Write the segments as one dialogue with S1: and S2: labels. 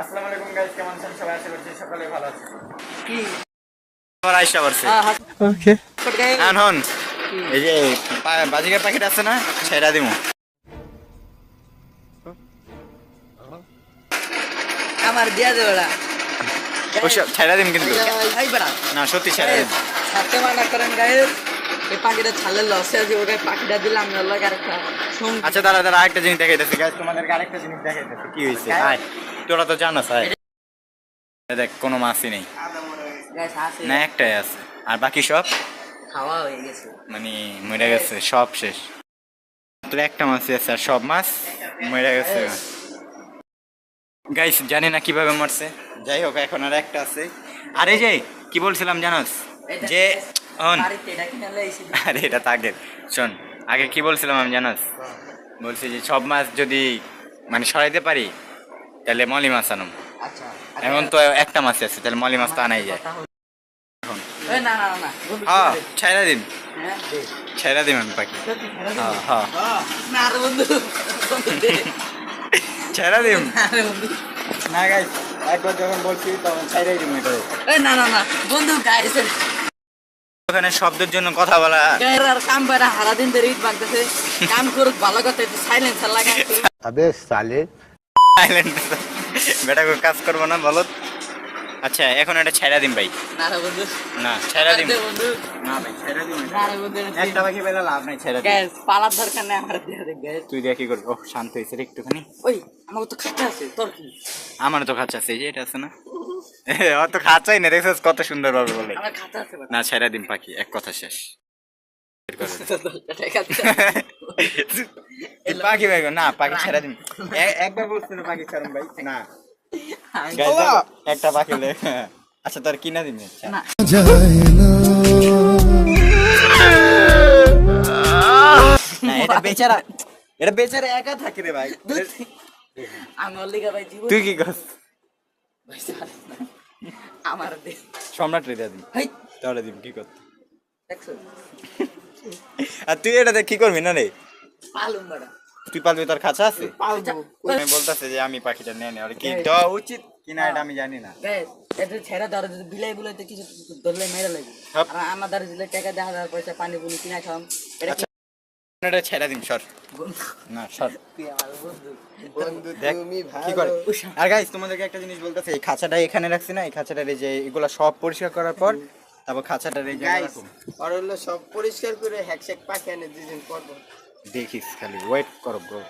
S1: আসসালামু আলাইকুম গাইস কেমন আছেন? সবাই আশা করছি সকালে ভালো আছেন।
S2: কি?
S1: আমার
S2: হ্যাঁ হ্যাঁ
S3: ওকে
S1: এখন এই যে বাজিকার প্যাকেট আছে না? সেটা দিমু।
S2: আমার দিয়া দে ওরা
S1: ওসব ছেড়া দিম কিন্তু।
S2: এই বেড়া।
S1: না সত্যি ছেড়া দিম।
S2: ছাড়তে মানা করেন গায়ে এই পাখিটা ছাড়লে লসে আছে ওকে পাখিটা দিলে আমি ওর লাগে আরেকটা
S1: আচ্ছা দাঁড়া দাঁড়া আরেকটা জিনিস দেখাইতেছি। গাইস তোমাদেরকে আরেকটা জিনিস দেখাইতেছি। কি হয়েছে আয়। তোরা তো জানোস আয় দেখ কোনো মাছই নেই। না একটাই আছে। আর বাকি সব?
S2: খাওয়া হয়ে গেছে।
S1: মানে মরে গেছে সব শেষ। তোর একটা মাছই আছে আর সব মাছ মরে গেছে। গাইস জানি না কীভাবে মরছে। যাই হোক এখন আর একটা আছে। আরে যে কি বলছিলাম জানোস? যে আরে এটা তো আগের শোন আগে কি বলছিলাম আমি জানোস? বলছি যে সব মাছ যদি মানে সরাইতে পারি তাহলে মলি মাছ আনুম। এখন তো একটা মাছ আছে তাহলে মলি তো আনাই যায়।
S2: না না না
S1: হ্যাঁ,
S2: হ্যাঁ,
S1: হ্যাঁ। ওখানে শব্দের জন্য কথা বলা।
S2: আর কাম হারা দিন ভালো কথা
S3: বেশ
S1: আইল্যান্ড বেটা কাজ করব না বলো। আচ্ছা এখন এটা দিন ভাই।
S2: না রে বন্ধু।
S1: না ছেড়া দিন
S2: বন্ধু।
S1: না ভাই ছেড়া দিন
S2: না রে বন্ধু
S1: একটা পাখি পেলে লাভ নাই ছেড়া দিন
S2: গ্যাস পালার দরকার নেই আমার দিয়ে দে গ্যাস।
S1: তুই দিয়ে করবি। ও শান্ত রে একটুখানি।
S2: ওই আমার তো খাতা আছে তোর কি?
S1: আমার তো খাঁচা আছে এই যে এটা আছে না। অত খাঁচাই না দেখছিস কত সুন্দর ভাবে বলে।
S2: আমার খাতা আছে
S1: না ছেড়া দিন পাখি এক কথা শেষ। পাখি ভাই না পাখি ছেড়া দিন। একবার বলছিল পাখি ছাড়ুন ভাই না। একটা পাখি আচ্ছা তোর কিনা দিন আচ্ছা। এটা বেচারা এটা বেচারা একা থাকে রে ভাই। তুই কি
S2: না। আমার
S1: সম্রাট রে দিন। তাহলে দিন কি করতে? আর তুই এটা কি করবি না রে? তুই পালবি তোর খাঁচা আছে? আমি বলতেছে যে আমি পাখিটা নিয়ে নি আর কি দেওয়া উচিত কিনা এটা আমি জানি না।
S2: এটা ছেড়ে ধরে যদি বিলাই বুলাইতে কিছু ধরলে মেরে লাগবে। আর আমার দ্বারা দিলে টাকা দেখা হাজার পয়সা পানি পুনি কিনা খাওয়াম এটা
S1: ছেড়ে দিন সর। না সর।
S2: তুই আমার বন্ধু।
S3: বন্ধু
S1: দেখ
S3: তুমি
S1: কি করে। আর গাইস তোমাদেরকে একটা জিনিস বলতেছে এই খাঁচাটা এখানে রাখছি না এই খাঁচাটার এই যে এগুলা সব পরিষ্কার করার পর তারপর খাঁচাটার এই যে
S3: আর হলো সব পরিষ্কার করে হ্যাকশেক পাখি এনে দুদিন পর পর।
S1: দেখিস খালি ওয়েট করো ব্রো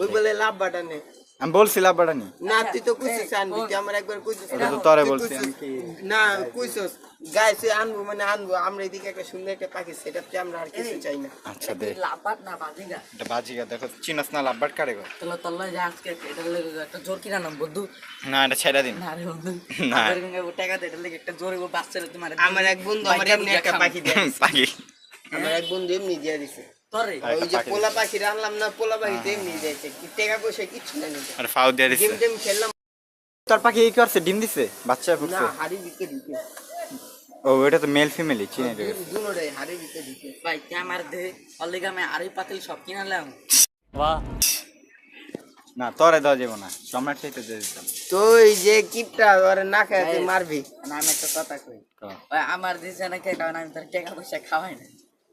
S3: ওই বলে লাভ বাটানে।
S1: আমি বলছিলাম বাড়া নি
S3: না তুই তো কইছিস আনবি তুই আমার একবার কইছিস
S1: ওটা তো তোরে বলছি, আমি। কি-
S3: না কইছিস গাইস আনব মানে আনব। আমরা এদিকে একটা সুন্দর একটা পাখি সেটআপ সেটা আমরা আর কিছু চাই না।
S1: আচ্ছা দে।
S2: লাপাত না বাজিগা।
S1: এটা বাজিকা দেখো চিনাস না লাভবাট কারে গো?
S2: তোলা তোলা যে আজকে এটা লেগে একটা জোর কিনা নাম বন্ধু?
S1: না এটা ছেড়ে দিন।
S2: না রে বন্ধু।
S1: না।
S2: টাকা দে এটা লেগে একটা জোরে বাচ্চা রে তোমার
S3: আমার এক বন্ধু আমার এমনি একটা পাখি দেয়।
S1: পাখি
S3: আমার এক বন্ধু এমনি দিয়ে দিছে। ওই
S1: একটা
S3: যে পোলা পাখি আনলাম না পোলা পাখি তো এমনি দিয়েছে পয়সা কিচ্ছু না
S1: আর ফাউ দিয়ে দিছে।
S3: গেম টেম খেললাম।
S1: তোর পাখি এই করছে? ডিম দিছে? বাচ্চা
S3: না
S1: ফুটছে
S3: হাড়ি দিতে দিতে
S1: ও এটা তো মেল ফিমেলই চিনে দেবে
S3: দুনোটাই হাড়ি দিতে দিতে
S2: ভাই আমার দে অলিগা আমি আড়াই পাতিল সব কিনালাম
S1: না তোরে দেওয়া যাব না। সম্রাট চাইতে দিয়ে দিতাম।
S3: তো এই যে কিপটা ওরে না খায় তুই মারবি।
S2: না আমি একটা কথা কই। আমার দিছে না কে কারণ আমি তার টাকা পয়সা খাওয়াই না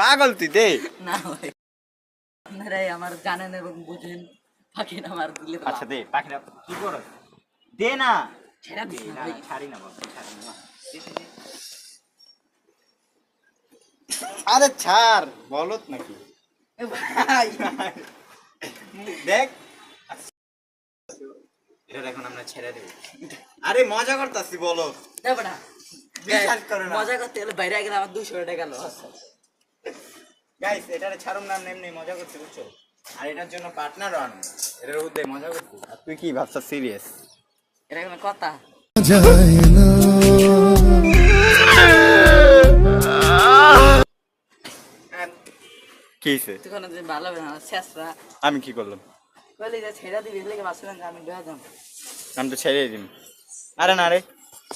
S1: পাগল তুই দে।
S2: না ভাই। আপনারা আমার জানেন এবং বুঝেন পাখি আমার দিলে
S1: আচ্ছা দে পাখিটা কি করো দে না।
S2: ছেড়ে দিস না।
S1: ছাড়ি না বাবা ছাড়ি না আরে ছাড় বলত নাকি? দেখ। এটা এখন আমরা ছেড়ে দেব। আরে মজা করতাছি বলো
S2: না।
S1: বিশ্বাস করো না।
S2: মজা করতে গেলে বাইরে গেলে আমার দুশো টাকা লস।
S1: গাইস এটারে ছাড়ুম না এমনি মজা করতে বুঝছ? আর এটার জন্য পার্টনার আনো এটার মধ্যে মজা করছি। আর তুই কি ভাবছা সিরিয়াস
S2: এটা কোনো কথা।
S1: কি হয়েছে
S2: তুই কোনো দিন ভালো না শেষরা
S1: আমি কি করলাম?
S2: বলি যে ছেড়ে দিবি লেগে আমি দেওয়া যাব
S1: আমি তো ছেড়ে দিম। আরে না রে।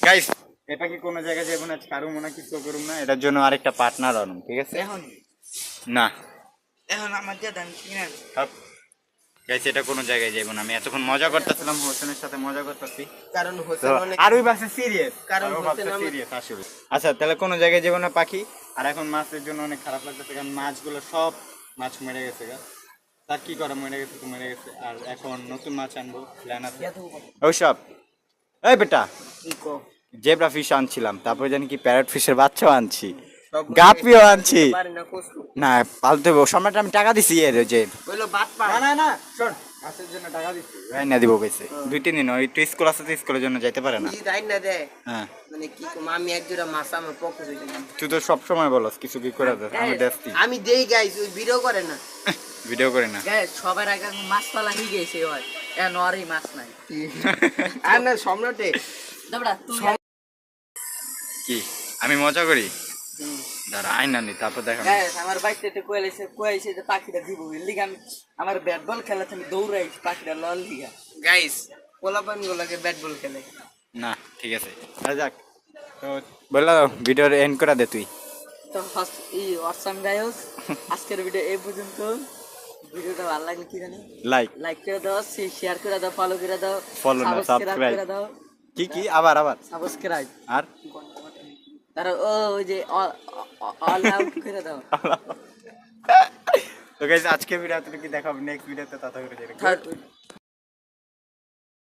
S1: গাইস এটা কি কোনো জায়গায় যাব না কারু মনে কিছু করুম না এটার জন্য আরেকটা পার্টনার আনুম ঠিক আছে?
S2: এখন
S1: না।
S2: এখন আমার দিয়ে দাম কিনে
S1: গাইস এটা কোনো জায়গায় যাব না। আমি এতক্ষণ মজা করতেছিলাম হোসেনের সাথে মজা করতেছি।
S3: কারণ হোসেন অনেক
S1: আর ওই বাসে সিরিয়াস
S3: কারণ হোসেন
S1: সিরিয়াস আসলে। আচ্ছা তাহলে কোনো জায়গায় যাব না পাখি? আর এখন মাছের জন্য অনেক খারাপ লাগতেছে কারণ মাছগুলো সব মাছ মরে গেছে গা। তার কি করা মরে গেছে তো মরে গেছে। আর এখন নতুন মাছ আনব প্ল্যান আছে। ওইসব এই বেটা। জেব্রা ফিশ আনছিলাম তারপরে জানি কি প্যারট ফিশের বাচ্চাও আনছি। গাপিও আনছি।
S3: না
S1: পালতে হবে। সম্রাট আমি টাকা দিছি এর যে।
S3: বলল বাদ পা।
S1: না না না শোন মাছের জন্য টাকা দিছি ভাই না দিব কইছে। দুই তিন দিন ওই স্কুল আছে স্কুলের জন্য যাইতে পারে না।
S3: না দে?
S1: হ্যাঁ।
S3: মানে কি আমি এক জোড়া মাছ আমার পক্ষে
S1: তুই তো সব সময় বলস কিছু কি করে দে? আমি দেখছি।
S3: আমি দেই গাইস ওই ভিডিও করে না।
S1: ভিডিও করে না।
S2: গায়ে সবার আগে মাছ পালা হয়ে গেছে হয় এখন মাছ নাই।
S3: আর না সম্রাটে
S1: কি? আমি মজা করি? দাঁড়া আইনা নি তারপর দেখা
S2: গায়ে আমার বাইকটা একটু কয়েছে কয়েছে যে পাখিটা দিব। লিগা আমি আমার ব্যাট বল খেলাতে আমি দৌড়াই পাখিটা লল লিগা।
S3: গাইস পোলাপান গুলোকে ব্যাট বল খেলে।
S1: না ঠিক আছে। আরে যাক। তো বলল ভিডিওর এন্ড করে দে তুই।
S2: তো হস- এই অসাম গায়স আজকের ভিডিও এই পর্যন্ত। ভিডিওটা ভালো লাগলে কি জানি?
S1: লাইক
S2: লাইক করে দাও শেয়ার করে দাও ফলো করে দাও
S1: Follow না,
S2: সাবস্ক্রাইব করে দাও।
S1: কি কি? আবার আবার।
S2: সাবস্ক্রাইব
S1: আর?
S2: তার ও ওই যে অল আউট করে দাও।
S1: তো গাইস আজকে ভিডিওতে কি দেখাবো? নেক্সট ভিডিওতে তত করে